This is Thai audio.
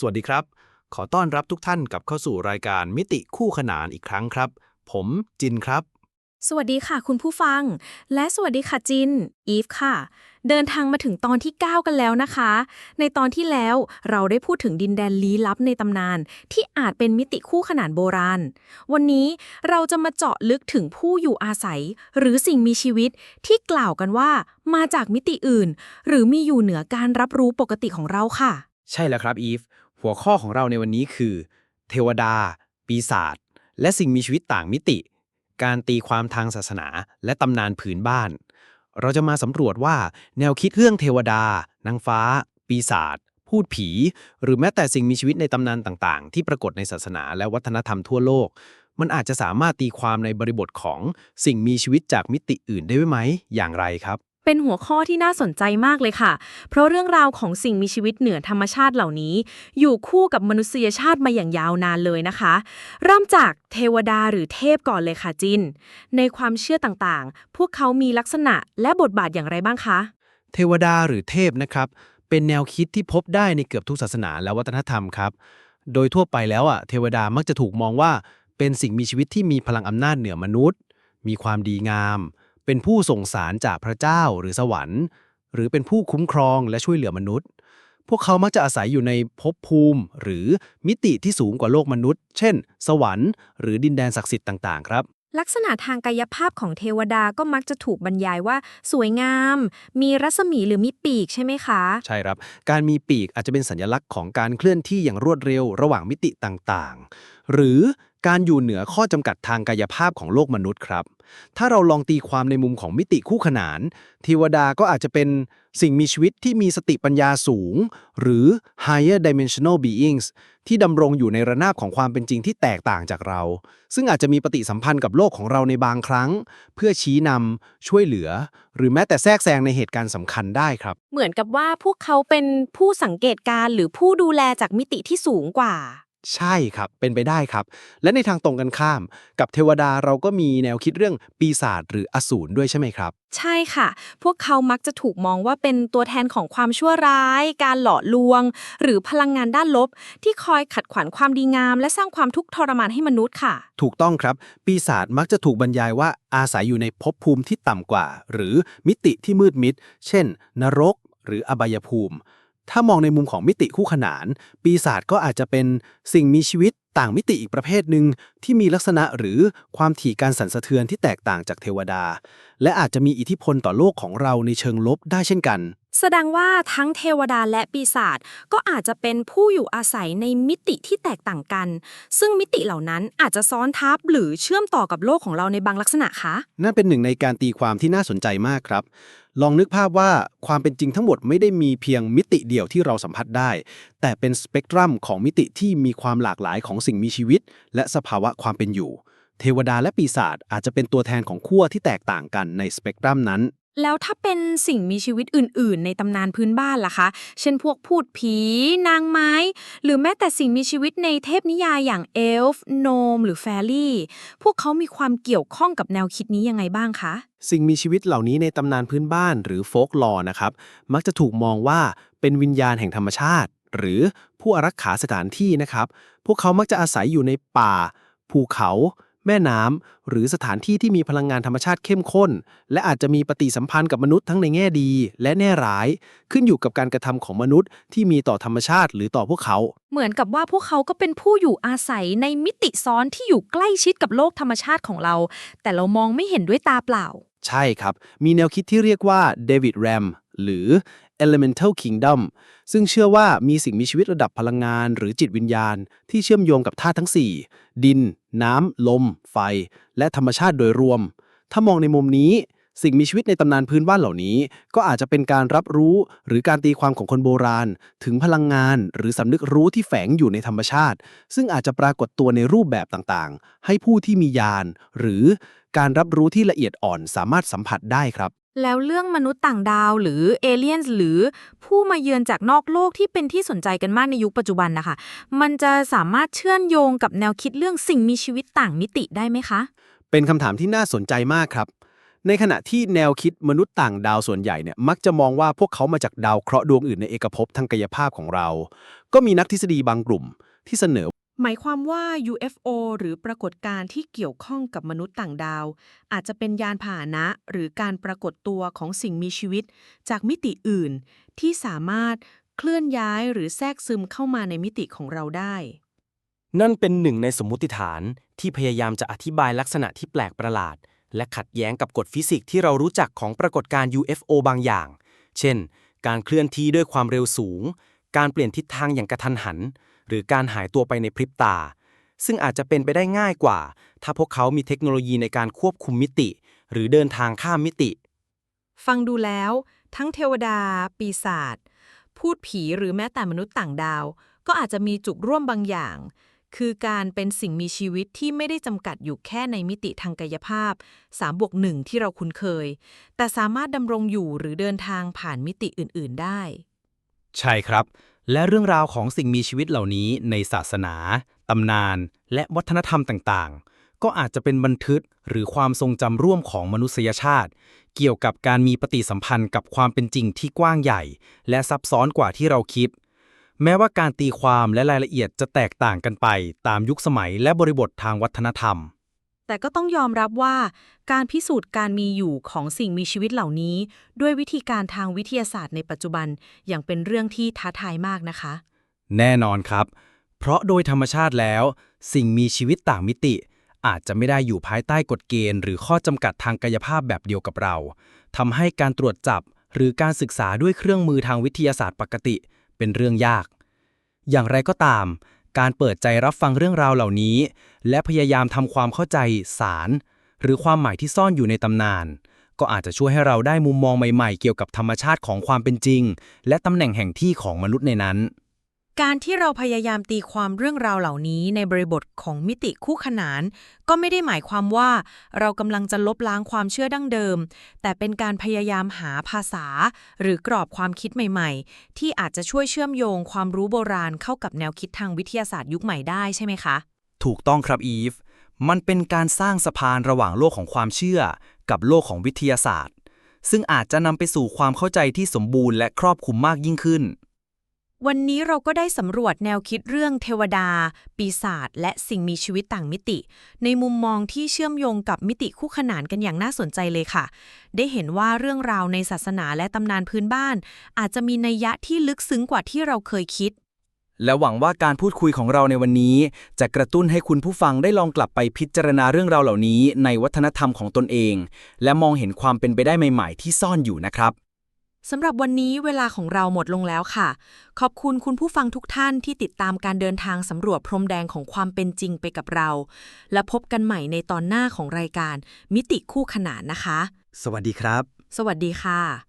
สวัสดีครับ ขอต้อนรับทุกท่านกลับเข้าสู่รายการมิติคู่ขนานอีกครั้งครับ ผมจินครับ สวัสดีค่ะคุณผู้ฟัง และสวัสดีค่ะจิน อีฟค่ะ เดินทางมาถึงตอนที่ 9 กันแล้วนะคะ ในตอนที่แล้วเราได้พูดถึงดินแดนลี้ลับในตำนาน ที่อาจเป็นมิติคู่ขนานโบราณ วันนี้เราจะมาเจาะลึกถึงผู้อยู่อาศัย หรือสิ่งมีชีวิตที่กล่าวกันว่ามาจากมิติอื่น หรือมีอยู่เหนือการรับรู้ปกติของเราค่ะ ใช่แล้วครับอีฟ หัวข้อของเราในวันนี้คือ เทวดา ปีศาจและสิ่งมีชีวิตต่างมิติ การตีความทางศาสนา และตำนานผืนบ้าน เราจะมาสำรวจว่าแนวคิดเรื่องเทวดา นางฟ้า ปีศาจพูดผี หรือแม้แต่สิ่งมีชีวิตในตำนานต่างๆ ที่ปรากฏในศาสนาและวัฒนธรรมทั่วโลก มันอาจจะสามารถตีความในบริบทของสิ่งมีชีวิตจากมิติอื่นได้ไหมอย่างไรครับ เป็นหัวข้อที่น่าสนใจมากเลยค่ะ เพราะเรื่องราวของสิ่งมีชีวิตเหนือธรรมชาติเหล่านี้ อยู่คู่กับมนุษยชาติมาอย่างยาวนานเลยนะคะ เริ่มจากเทวดาหรือเทพก่อนเลยค่ะจิน ในความเชื่อต่างๆ พวกเขามีลักษณะและบทบาทอย่างไรบ้างคะ เทวดาหรือเทพนะครับ เป็นแนวคิดที่พบได้ในเกือบทุกศาสนาและวัฒนธรรมครับ โดยทั่วไปแล้วอะเทวดามักจะถูกมองว่าเป็นสิ่งมีชีวิตที่มีพลังอำนาจเหนือมนุษย์ มีความดีงาม เป็นผู้ส่งสารจากพระเจ้าหรือสวรรค์ หรือเป็นผู้คุ้มครองและช่วยเหลือมนุษย์ พวกเขามักจะอาศัยอยู่ในภพภูมิ หรือมิติที่สูงกว่าโลกมนุษย์ เช่น สวรรค์ หรือดินแดนศักดิ์สิทธิ์ต่างๆ ครับ ลักษณะทางกายภาพของเทวดาก็มักจะถูกบรรยายว่า สวยงาม มีรัศมีหรือมีปีกใช่ไหมคะ ใช่ครับ การมีปีกอาจจะเป็นสัญลักษณ์ของการเคลื่อนที่อย่างรวดเร็วระหว่างมิติต่างๆ หรือ การอยู่เหนือข้อจำกัดทางกายภาพของโลกมนุษย์ครับ ถ้าเราลองตีความในมุมของมิติคู่ขนาน เทวดาก็อาจจะเป็นสิ่งมีชีวิตที่มีสติปัญญาสูง หรือ higher dimensional beings ที่ดำรงอยู่ในระนาบของความเป็นจริงที่แตกต่างจากเรา ซึ่งอาจจะมีปฏิสัมพันธ์กับโลกของเราในบางครั้ง เพื่อชี้นำช่วยเหลือ หรือแม้แต่แทรกแซงในเหตุการณ์สำคัญได้ครับ เหมือนกับว่าพวกเขาเป็นผู้สังเกตการณ์หรือผู้ดูแลจากมิติที่สูงกว่า ใช่ครับเป็นไปได้ครับ และในทางตรงกันข้าม กับเทวดาเราก็มีแนวคิดเรื่องปีศาจหรืออสูรด้วยใช่ไหมครับ ใช่ค่ะ พวกเขามักจะถูกมองว่าเป็นตัวแทนของความชั่วร้าย การหล่อลวง หรือพลังงานด้านลบ ที่คอยขัดขวางความดีงาม และสร้างความทุกข์ทรมานให้มนุษย์ค่ะ ถูกต้องครับ ปีศาจมักจะถูกบรรยายว่าอาศัยอยู่ในภพภูมิที่ต่ำกว่า หรือมิติที่มืดมิด เช่น นรก หรืออบายภูมิ ถ้ามองในมุมของมิติคู่ขนาน ปีศาจก็อาจจะเป็นสิ่งมีชีวิตต่างมิติอีกประเภทหนึ่งที่มีลักษณะหรือความถี่การสั่นสะเทือนที่แตกต่างจากเทวดา และอาจจะมีอิทธิพลต่อโลกของเราในเชิงลบได้เช่นกัน แสดงว่าทั้งเทวดาและปีศาจก็อาจจะเป็นผู้อยู่อาศัยในมิติที่แตกต่างกัน ซึ่งมิติเหล่านั้นอาจจะซ้อนทับหรือเชื่อมต่อกับโลกของเราในบางลักษณะคะ นั่นเป็นหนึ่งในการตีความที่น่าสนใจมากครับ ลองนึกภาพว่าความเป็นจริงทั้งหมดไม่ได้มีเพียงมิติเดียวที่เราสัมผัสได้ แต่เป็นสเปกตรัมของมิติที่มีความหลากหลายของสิ่งมีชีวิต และสภาวะความเป็นอยู่ เทวดาและปีศาจอาจจะเป็นตัวแทนของขั้วที่แตกต่างกันในสเปกตรัมนั้น แล้วถ้าเป็นสิ่งมีชีวิตอื่น ๆ ในตำนานพื้นบ้านล่ะคะ เช่นพวกพูดผี นางไม้ หรือแม้แต่สิ่งมีชีวิตในเทพนิยายอย่างเอลฟ์โนม หรือแฟรี่ พวกเขามีความเกี่ยวข้องกับแนวคิดนี้ยังไงบ้างคะ สิ่งมีชีวิตเหล่านี้ในตำนานพื้นบ้านหรือโฟกลอร์นะครับ มักจะถูกมองว่าเป็นวิญญาณแห่งธรรมชาติ หรือผู้อารักขาสถานที่นะครับ พวกเขามักจะอาศัยอยู่ในป่า ภูเขา แม่น้ำ หรือสถานที่ที่มีพลังงานธรรมชาติเข้มข้น และอาจจะมีปฏิสัมพันธ์กับมนุษย์ทั้งในแง่ดีและแง่ร้าย ขึ้นอยู่กับการกระทำของมนุษย์ที่มีต่อธรรมชาติหรือต่อพวกเขา เหมือนกับว่าพวกเขาก็เป็นผู้อยู่อาศัยในมิติซ้อนที่อยู่ใกล้ชิดกับโลกธรรมชาติของเรา แต่เรามองไม่เห็นด้วยตาเปล่า ใช่ครับ มีแนวคิดที่เรียกว่า David Ram หรือ Elemental Kingdom ซึ่งเชื่อว่ามีสิ่งมีชีวิตระดับพลังงานหรือจิตวิญญาณ ที่เชื่อมโยงกับธาตุทั้ง 4 ดิน น้ำ ลม ไฟ และธรรมชาติโดยรวม ถ้ามองในมุมนี้ สิ่งมีชีวิตในตำนานพื้นบ้านเหล่านี้ ก็อาจจะเป็นการรับรู้หรือการตีความของคนโบราณ ถึงพลังงานหรือสำนึกรู้ที่แฝงอยู่ในธรรมชาติ ซึ่งอาจจะปรากฏตัวในรูปแบบต่างๆ ให้ผู้ที่มีญาณหรือการรับรู้ที่ละเอียดอ่อนสามารถสัมผัสได้ครับ แล้วเรื่องมนุษย์ต่างดาวหรือเอเลียนหรือผู้มาเยือนจากนอกโลกที่เป็นที่สนใจกันมากในยุคปัจจุบันนะคะ มันจะสามารถเชื่อมโยงกับแนวคิดเรื่องสิ่งมีชีวิตต่างมิติได้ไหมคะ เป็นคำถามที่น่าสนใจมากครับ ในขณะที่แนวคิดมนุษย์ต่างดาวส่วนใหญ่เนี่ยมักจะมองว่าพวกเขามาจากดาวเคราะห์ดวงอื่นในเอกภพทางกายภาพของเรา ก็มีนักทฤษฎีบางกลุ่มที่เสนอ หมายความว่า UFO หรือปรากฏการณ์ที่เกี่ยวข้องกับมนุษย์ต่างดาว อาจจะเป็นยานพาหนะ หรือการปรากฏตัวของสิ่งมีชีวิต จากมิติอื่น ที่สามารถเคลื่อนย้ายหรือแทรกซึมเข้ามาในมิติของเราได้ นั่นเป็นหนึ่งในสมมุติฐานที่พยายามจะอธิบายลักษณะที่แปลกประหลาด และขัดแย้งกับกฎฟิสิกส์ที่เรารู้จักของปรากฏการณ์ UFO บางอย่าง เช่น การเคลื่อนที่ด้วยความเร็วสูง การเปลี่ยนทิศทางอย่างกระทันหัน หรือการหายตัวไปในพริบตา ซึ่งอาจจะเป็นไปได้ง่ายกว่า ถ้าพวกเขามีเทคโนโลยีในการควบคุมมิติ หรือเดินทางข้ามมิติ ฟังดูแล้ว ทั้งเทวดา ปีศาจพูดผีหรือแม้แต่มนุษย์ต่างดาว ก็อาจจะมีจุดร่วมบางอย่าง คือการเป็นสิ่งมีชีวิตที่ไม่ได้จำกัดอยู่แค่ในมิติทางกายภาพ3บวก1ที่เราคุ้นเคย แต่สามารถดำรงอยู่หรือเดินทางผ่านมิติอื่น ๆ ได้ ใช่ครับ และเรื่องราวของสิ่งมีชีวิตเหล่านี้ในศาสนา ตำนาน และวัฒนธรรมต่างๆ ก็อาจจะเป็นบันทึกหรือความทรงจำร่วมของมนุษยชาติ เกี่ยวกับการมีปฏิสัมพันธ์กับความเป็นจริงที่กว้างใหญ่ และซับซ้อนกว่าที่เราคิด แม้ว่าการตีความและรายละเอียดจะแตกต่างกันไป ตามยุคสมัยและบริบททางวัฒนธรรม แต่ก็ต้องยอมรับว่าการพิสูจน์การมีอยู่ของสิ่งมีชีวิตเหล่านี้ ด้วยวิธีการทางวิทยาศาสตร์ในปัจจุบันอย่างเป็นเรื่องที่ท้าทายมากนะคะ แน่นอนครับ เพราะโดยธรรมชาติแล้ว สิ่งมีชีวิตต่างมิติ อาจจะไม่ได้อยู่ภายใต้กฎเกณฑ์ หรือข้อจำกัดทางกายภาพแบบเดียวกับเราทำให้การตรวจจับหรือการศึกษาด้วยเครื่องมือทางวิทยาศาสตร์ปกติ เป็นเรื่องยาก อย่างไรก็ตาม การเปิดใจรับฟังเรื่องราวเหล่านี้ และพยายามทำความเข้าใจสาร หรือความหมายที่ซ่อนอยู่ในตำนาน ก็อาจจะช่วยให้เราได้มุมมองใหม่ๆ เกี่ยวกับธรรมชาติของความเป็นจริง และตำแหน่งแห่งที่ของมนุษย์ในนั้น การที่เราพยายามตีความเรื่องราวเหล่านี้ในบริบทของมิติคู่ขนาน ก็ไม่ได้หมายความว่าเรากำลังจะลบล้างความเชื่อดั้งเดิม แต่เป็นการพยายามหาภาษา หรือกรอบความคิดใหม่ ๆ ที่อาจจะช่วยเชื่อมโยงความรู้โบราณเข้ากับแนวคิดทางวิทยาศาสตร์ยุคใหม่ได้ใช่ไหมคะ ถูกต้องครับอีฟ มันเป็นการสร้างสะพานระหว่างโลกของความเชื่อ กับโลกของวิทยาศาสตร์ ซึ่งอาจจะนำไปสู่ความเข้าใจที่สมบูรณ์และครอบคลุมมากยิ่งขึ้น วันนี้เราก็ได้สำรวจแนวคิดเรื่องเทวดา ปีศาจและสิ่งมีชีวิตต่างมิติ ในมุมมองที่เชื่อมโยงกับมิติคู่ขนานกันอย่างน่าสนใจเลยค่ะ ได้เห็นว่าเรื่องราวในศาสนาและตำนานพื้นบ้าน อาจจะมีนัยยะที่ลึกซึ้งกว่าที่เราเคยคิด และหวังว่าการพูดคุยของเราในวันนี้ จะกระตุ้นให้คุณผู้ฟังได้ลองกลับไปพิจารณาเรื่องราวเหล่านี้ ในวัฒนธรรมของตนเอง และมองเห็นความเป็นไปได้ใหม่ ๆ ที่ซ่อนอยู่นะครับ สำหรับวันนี้เวลาของเราหมดลงแล้วค่ะ ขอบคุณคุณผู้ฟังทุกท่านที่ติดตามการเดินทางสำรวจพรมแดงของความเป็นจริงไปกับเรา และพบกันใหม่ในตอนหน้าของรายการ มิติคู่ขนานนะคะ สวัสดีครับ สวัสดีค่ะ